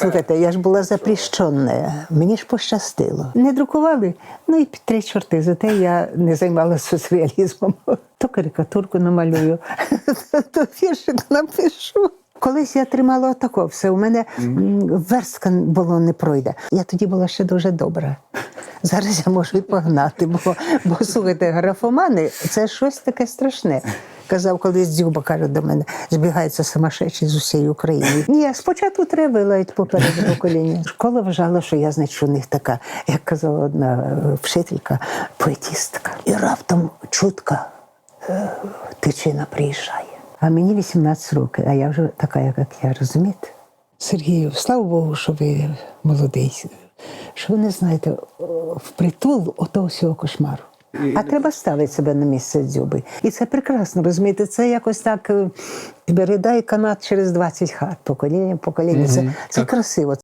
Слухайте, я ж була запрещена, мені ж пощастило. Не друкували, ну і під три чорти. Зате я не займалася соціалізмом. То карикатурку намалюю, то віршик напишу. Колись я тримала отако все. У мене верстка було не пройде. Я тоді була ще дуже добра. Зараз я можу і погнати, бо, бо слухайте, графомани це щось таке страшне. Казав колись Дзюба, каже до мене, збігаються самошечі з усієї України. Ні, спочатку треба вилають попереду покоління. Школа вважала, що я, значить, у них така, як казала одна е, вчителька, поетістка. І раптом чутка е, тичина приїжджає. А мені 18 років, а я вже така, як я, розумієте? Сергію, слава Богу, що ви молодий, що ви не знаєте впритул отого всього кошмару. А треба ставити себе на місце дзюби. І це прекрасно, розумієте, це якось так е, передає канат через 20 хат, покоління, покоління. Це, це красиво.